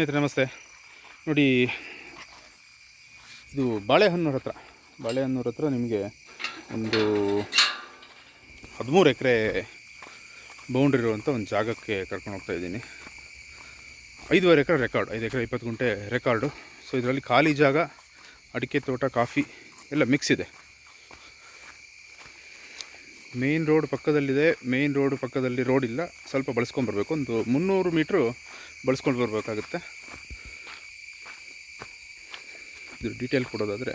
ಸ್ನೇಹಿತರೆ, ನಮಸ್ತೆ. ನೋಡಿ, ಇದು ಬಾಳೆಹನ್ನೂರ ಹತ್ರ. ಬಾಳೆಹನ್ನೂರ ಹತ್ರ ನಿಮಗೆ ಒಂದು ಹದಿಮೂರು ಎಕರೆ ಬೌಂಡ್ರಿ ಇರುವಂಥ ಒಂದು ಜಾಗಕ್ಕೆ ಕರ್ಕೊಂಡು ಹೋಗ್ತಾ ಇದ್ದೀನಿ. ಐದುವರೆ ಎಕರೆ ರೆಕಾರ್ಡ್ ಐದು ಎಕರೆ ಇಪ್ಪತ್ತು ಗುಂಟೆ ರೆಕಾರ್ಡು ಸೊ ಇದರಲ್ಲಿ ಖಾಲಿ ಜಾಗ, ಅಡಿಕೆ, ತೋಟ, ಕಾಫಿ ಎಲ್ಲ ಮಿಕ್ಸ್ ಇದೆ. ಮೇನ್ ರೋಡ್ ಪಕ್ಕದಲ್ಲಿದೆ ಮೇನ್ ರೋಡ್ ಪಕ್ಕದಲ್ಲಿ ರೋಡ್ ಇಲ್ಲ. ಸ್ವಲ್ಪ ಬಳಸ್ಕೊಂಬರ್ಬೇಕು ಒಂದು ಮುನ್ನೂರು ಮೀಟ್ರು ಬಳಸ್ಕೊಂಡು ಬರಬೇಕಾಗುತ್ತೆ. ಇದು ಡೀಟೇಲ್ ಕೊಡೋದಾದರೆ,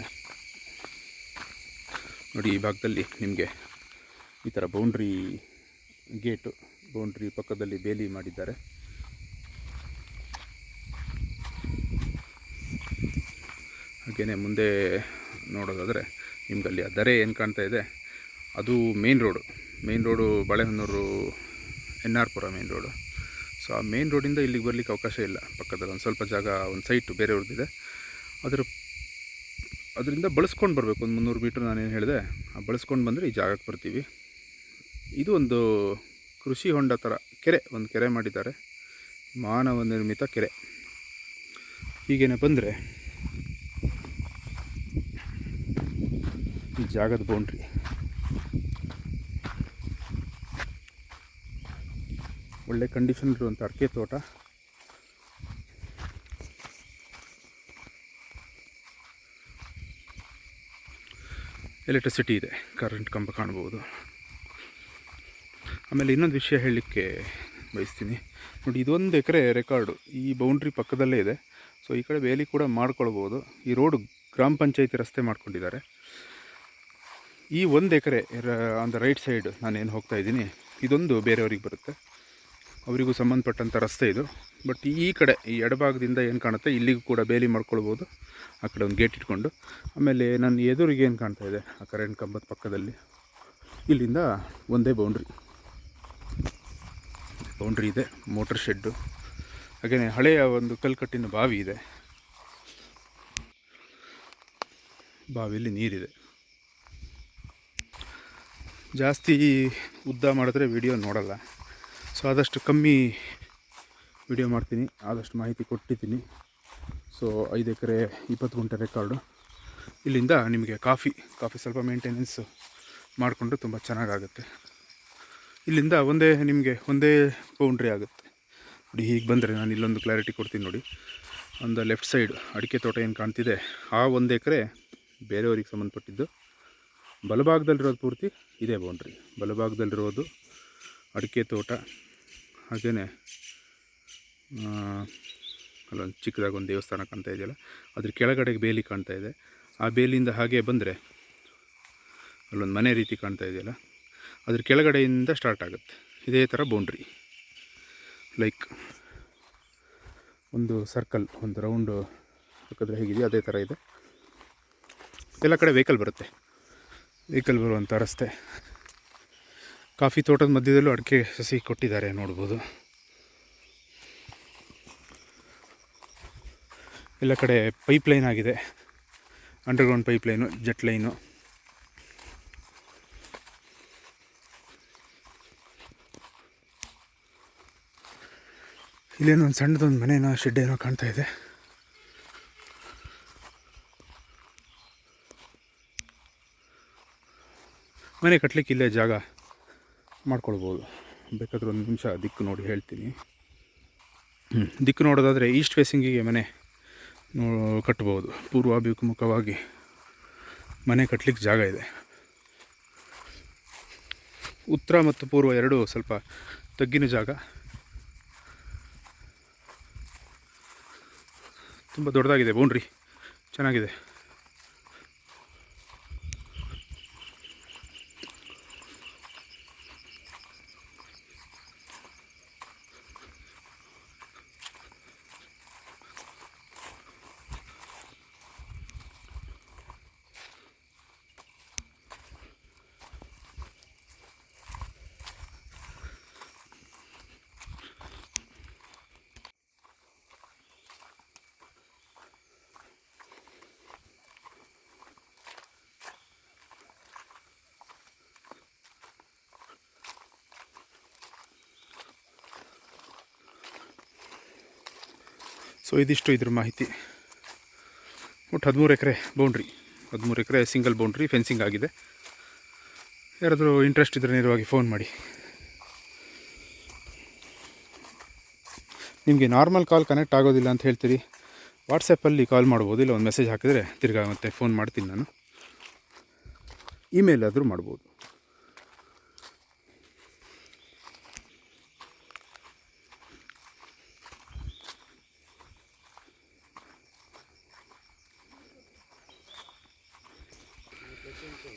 ನೋಡಿ ಈ ಭಾಗದಲ್ಲಿ ನಿಮಗೆ ಈ ಥರ ಬೌಂಡ್ರಿ ಗೇಟು ಬೌಂಡ್ರಿ ಪಕ್ಕದಲ್ಲಿ ಬೇಲಿ ಮಾಡಿದ್ದಾರೆ. ಹಾಗೆಯೇ ಮುಂದೆ ನೋಡೋದಾದರೆ ನಿಮ್ಗೆ ಅಲ್ಲಿ ಆ ದರೆ ಏನು ಕಾಣ್ತಾ ಇದೆ? ಅದು main road main road Balehonnur N R Pura main road so ಆ ಮೇನ್ ರೋಡಿಂದ ಇಲ್ಲಿಗೆ ಬರಲಿಕ್ಕೆ ಅವಕಾಶ ಇಲ್ಲ. ಪಕ್ಕದಲ್ಲಿ ಒಂದು ಸ್ವಲ್ಪ ಜಾಗ, ಒಂದು ಸೈಟು ಬೇರೆಯವ್ರದ್ದಿದೆ ಅದರ, ಅದರಿಂದ ಬಳಸ್ಕೊಂಡು ಬರಬೇಕು. ಒಂದು ಮುನ್ನೂರು ಮೀಟ್ರ್ ನಾನೇನು ಹೇಳಿದೆ, ಆ ಬಳಸ್ಕೊಂಡು ಬಂದರೆ ಈ ಜಾಗಕ್ಕೆ ಬರ್ತೀವಿ. ಇದು ಒಂದು ಕೃಷಿ ಹೊಂಡ ಥರ ಕೆರೆ, ಒಂದು ಕೆರೆ ಮಾಡಿದ್ದಾರೆ. ಮಾನವ ನಿರ್ಮಿತ ಕೆರೆ. ಹೀಗೇನೆ ಬಂದರೆ ಈ ಜಾಗದ ಬೌಂಡ್ರಿ ಒಳ್ಳೆ ಕಂಡೀಷನ್ ಇರುವಂಥ ಅಡಿಕೆ ತೋಟ. ಎಲೆಕ್ಟ್ರಿಸಿಟಿ ಇದೆ ಕರೆಂಟ್ ಕಂಬ ಕಾಣ್ಬೋದು ಆಮೇಲೆ ಇನ್ನೊಂದು ವಿಷಯ ಹೇಳಲಿಕ್ಕೆ ಬಯಸ್ತೀನಿ. ನೋಡಿ, ಇದೊಂದು ಎಕರೆ ರೆಕಾರ್ಡು ಈ ಬೌಂಡ್ರಿ ಪಕ್ಕದಲ್ಲೇ ಇದೆ. ಸೊ ಈ ಕಡೆ ಬೇಲಿ ಕೂಡ ಮಾಡ್ಕೊಳ್ಬೋದು ಈ ರೋಡು ಗ್ರಾಮ ಪಂಚಾಯತಿ ರಸ್ತೆ ಮಾಡ್ಕೊಂಡಿದ್ದಾರೆ. ಈ ಒಂದು acre on the right side ನಾನೇನು ಹೋಗ್ತಾ ಇದ್ದೀನಿ, ಇದೊಂದು ಬೇರೆಯವ್ರಿಗೆ ಬರುತ್ತೆ. ಅವರಿಗೂ ಸಂಬಂಧಪಟ್ಟಂಥ ರಸ್ತೆ ಇದು. ಬಟ್ ಈ ಕಡೆ, ಈ ಎಡಭಾಗದಿಂದ ಏನು ಕಾಣುತ್ತೆ? ಇಲ್ಲಿಗೂ ಕೂಡ ಬೇಲಿ ಮಾಡ್ಕೊಳ್ಬೋದು. ಆ ಕಡೆ ಒಂದು ಗೇಟ್ ಇಟ್ಕೊಂಡು. ಆಮೇಲೆ ನನ್ನ ಎದುರಿಗೆ ಏನು ಕಾಣ್ತಾ ಇದೆ? ಆ ಕರೆಂಟ್ ಕಂಬದ ಪಕ್ಕದಲ್ಲಿ. ಇಲ್ಲಿಂದ ಒಂದೇ ಬೌಂಡ್ರಿ ಬೌಂಡ್ರಿ ಇದೆ. ಮೋಟ್ರ್ ಶೆಡ್ಡು ಹಾಗೆಯೇ ಹಳೆಯ ಒಂದು ಕಲ್ಕಟ್ಟಿನ ಬಾವಿ ಇದೆ. ಬಾವಿಯಲ್ಲಿ ನೀರಿದೆ. ಜಾಸ್ತಿ ಉದ್ದ ಮಾಡಿದ್ರೆ ವಿಡಿಯೋ ನೋಡಲ್ಲ. ಸೊ ಆದಷ್ಟು ಕಮ್ಮಿ ವಿಡಿಯೋ ಮಾಡ್ತೀನಿ. ಆದಷ್ಟು ಮಾಹಿತಿ ಕೊಟ್ಟಿದ್ದೀನಿ. ಸೊ ಐದು ಎಕರೆ, ಇಪ್ಪತ್ತು ಗುಂಟೆ ರೆಕಾರ್ಡು ಇಲ್ಲಿಂದ ನಿಮಗೆ ಕಾಫಿ ಕಾಫಿ ಸ್ವಲ್ಪ ಮೇಂಟೆನೆನ್ಸ್ ಮಾಡಿಕೊಂಡು ತುಂಬ ಚೆನ್ನಾಗಾಗುತ್ತೆ. ಇಲ್ಲಿಂದ ಒಂದೇ, ನಿಮಗೆ ಒಂದೇ ಬೌಂಡ್ರಿ ಆಗುತ್ತೆ. ನೋಡಿ, ಹೀಗೆ ಬಂದರೆ ನಾನು ಇಲ್ಲೊಂದು ಕ್ಲಾರಿಟಿ ಕೊಡ್ತೀನಿ ನೋಡಿ. ಒಂದು ಲೆಫ್ಟ್ ಸೈಡ್ ಅಡಿಕೆ ತೋಟ ಏನು ಕಾಣ್ತಿದೆ? ಆ ಒಂದು ಎಕರೆ ಬೇರೆಯವ್ರಿಗೆ ಸಂಬಂಧಪಟ್ಟಿದ್ದು. ಬಲಭಾಗದಲ್ಲಿರೋದು ಪೂರ್ತಿ ಇದೇ ಬೌಂಡ್ರಿ ಬಲಭಾಗದಲ್ಲಿರೋದು ಅಡಿಕೆ ತೋಟ. ಹಾಗೆಯೇ ಅಲ್ಲೊಂದು ಚಿಕ್ಕದಾಗಿ ಒಂದು ದೇವಸ್ಥಾನ ಕಾಣ್ತಾ ಇದೆಯಲ್ಲ, ಅದ್ರ ಕೆಳಗಡೆಗೆ ಬೇಲಿ ಕಾಣ್ತಾ ಇದೆ. ಆ ಬೇಲಿಯಿಂದ ಹಾಗೆ ಬಂದರೆ ಅಲ್ಲೊಂದು ಮನೆ ರೀತಿ ಕಾಣ್ತಾ ಇದೆಯಲ್ಲ, ಅದ್ರ ಕೆಳಗಡೆಯಿಂದ ಸ್ಟಾರ್ಟ್ ಆಗುತ್ತೆ. ಇದೇ ಥರ ಬೌಂಡ್ರಿ ಲೈಕ್ ಒಂದು ಸರ್ಕಲ್ ಒಂದು ರೌಂಡು ಹಾಕಿದ್ರೆ ಹೇಗಿದೆಯೋ ಅದೇ ಥರ ಇದೆ. ಎಲ್ಲ ಕಡೆ ವೆಹಿಕಲ್ ಬರುತ್ತೆ. ವೆಹಿಕಲ್ ಬರುವಂಥ ರಸ್ತೆ. ಕಾಫಿ ತೋಟದ ಮಧ್ಯದಲ್ಲೂ ಅಡಿಕೆ ಸಸಿ ಕೊಟ್ಟಿದ್ದಾರೆ ನೋಡ್ಬೋದು. ಎಲ್ಲ ಕಡೆ ಪೈಪ್ ಲೈನ್ ಆಗಿದೆ. Underground pipe line jet line ಇಲ್ಲೇನೋ ಒಂದು ಸಣ್ಣದೊಂದು ಮನೇನೋ ಶೆಡ್ ಏನೋ ಕಾಣ್ತಾ ಇದೆ. ಮನೆ ಕಟ್ಟಲಿಕ್ಕೆ ಇಲ್ಲೇ ಜಾಗ. ಮಾಡ್ಕೊಳ್ಬೋದು. ಬೇಕಾದ್ರೆ ಒಂದು ನಿಮಿಷ ದಿಕ್ಕು ನೋಡಿ ಹೇಳ್ತೀನಿ. ದಿಕ್ಕು ನೋಡೋದಾದರೆ ಈಸ್ಟ್ ಫೇಸಿಂಗಿಗೆ ಮನೆ ನೋ, ಕಟ್ಬೋದು. ಪೂರ್ವಾಭಿಮುಖವಾಗಿ ಮನೆ ಕಟ್ಟಲಿಕ್ಕೆ ಜಾಗ ಇದೆ. ಉತ್ತರ ಮತ್ತು ಪೂರ್ವ ಎರಡೂ ಸ್ವಲ್ಪ ತಗ್ಗಿನ ಜಾಗ. ತುಂಬ ದೊಡ್ಡದಾಗಿದೆ, ಬೌಂಡ್ರಿ. ಚೆನ್ನಾಗಿದೆ. ಸೊ ಇದಿಷ್ಟು ಇದ್ರ ಮಾಹಿತಿ. ಒಟ್ಟು ಹದಿಮೂರು ಎಕರೆ ಬೌಂಡ್ರಿ ಹದಿಮೂರು ಎಕರೆ ಸಿಂಗಲ್ ಬೌಂಡ್ರಿ ಫೆನ್ಸಿಂಗ್ ಆಗಿದೆ. ಯಾರಾದರೂ ಇಂಟ್ರೆಸ್ಟ್ ಇದ್ದರೆ ನೇರವಾಗಿ ಫೋನ್ ಮಾಡಿ. ನಿಮಗೆ ನಾರ್ಮಲ್ ಕಾಲ್ ಕನೆಕ್ಟ್ ಆಗೋದಿಲ್ಲ ಅಂತ ಹೇಳ್ತೀರಿ? ವಾಟ್ಸಪ್ಪಲ್ಲಿ ಕಾಲ್ ಮಾಡ್ಬೋದು, ಇಲ್ಲ ಒಂದು ಮೆಸೇಜ್ ಹಾಕಿದರೆ ತಿರ್ಗಾ ಮತ್ತೆ ಫೋನ್ ಮಾಡ್ತೀನಿ ನಾನು. ಇಮೇಲ್ ಆದರೂ ಮಾಡ್ಬೋದು.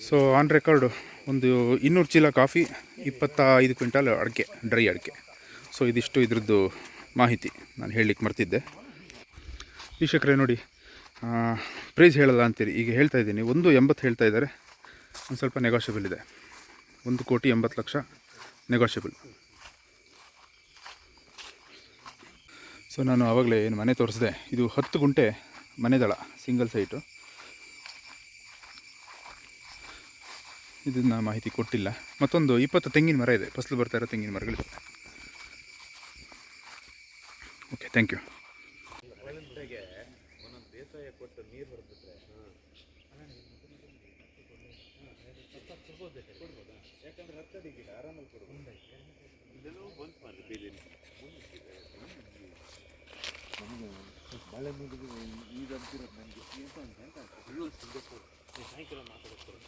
ಸೊ ಆನ್ ರೆಕಾರ್ಡು ಒಂದು ಇನ್ನೂರು ಚೀಲ ಕಾಫಿ ಇಪ್ಪತ್ತ ಐದು ಕ್ವಿಂಟಾಲ್ ಅಡಿಕೆ, ಡ್ರೈ ಅಡಿಕೆ. ಸೊ ಇದಿಷ್ಟು ಇದ್ರದ್ದು ಮಾಹಿತಿ ನಾನು ಹೇಳಲಿಕ್ಕೆ ಮರ್ತಿದ್ದೆ. ವೀಕ್ಷಕರೇ, ನೋಡಿ ಪ್ರೈಸ್ ಹೇಳಲ್ಲ ಅಂತೀರಿ. ಈಗ ಹೇಳ್ತಾ ಇದ್ದೀನಿ. ಒಂದು ಎಂಬತ್ತು ಹೇಳ್ತಾ ಇದ್ದಾರೆ. ಒಂದು ಸ್ವಲ್ಪ ನೆಗೋಷಿಯಬಲ್ ಇದೆ. ಒಂದು ಕೋಟಿ ಎಂಬತ್ತು ಲಕ್ಷ ನೆಗೋಷಿಯಬಲ್ ಸೊ ನಾನು ಆವಾಗಲೇ ಏನು ಮನೆ ತೋರಿಸಿದೆ. ಇದು ಹತ್ತು ಗುಂಟೆ ಮನೆದಳ ಸಿಂಗಲ್ ಸೈಟು ಇದನ್ನ ಮಾಹಿತಿ ಕೊಟ್ಟಿಲ್ಲ. ಮತ್ತೊಂದು ಇಪ್ಪತ್ತು ತೆಂಗಿನ ಮರ ಇದೆ. ಫಸಲು ಬರ್ತಾ ಇರೋ ತೆಂಗಿನ ಮರಗಳಿದೆ. ಓಕೆ ಥ್ಯಾಂಕ್ ಯು ಸಾಯಂಕಾಲ ಮಾತಾಡ್ತಾರೆ